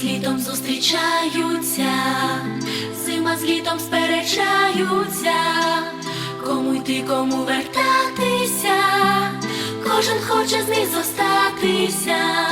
З літом зустрічаються, зима з літом сперечаються, кому йти, кому вертатися, кожен хоче з них зостатися.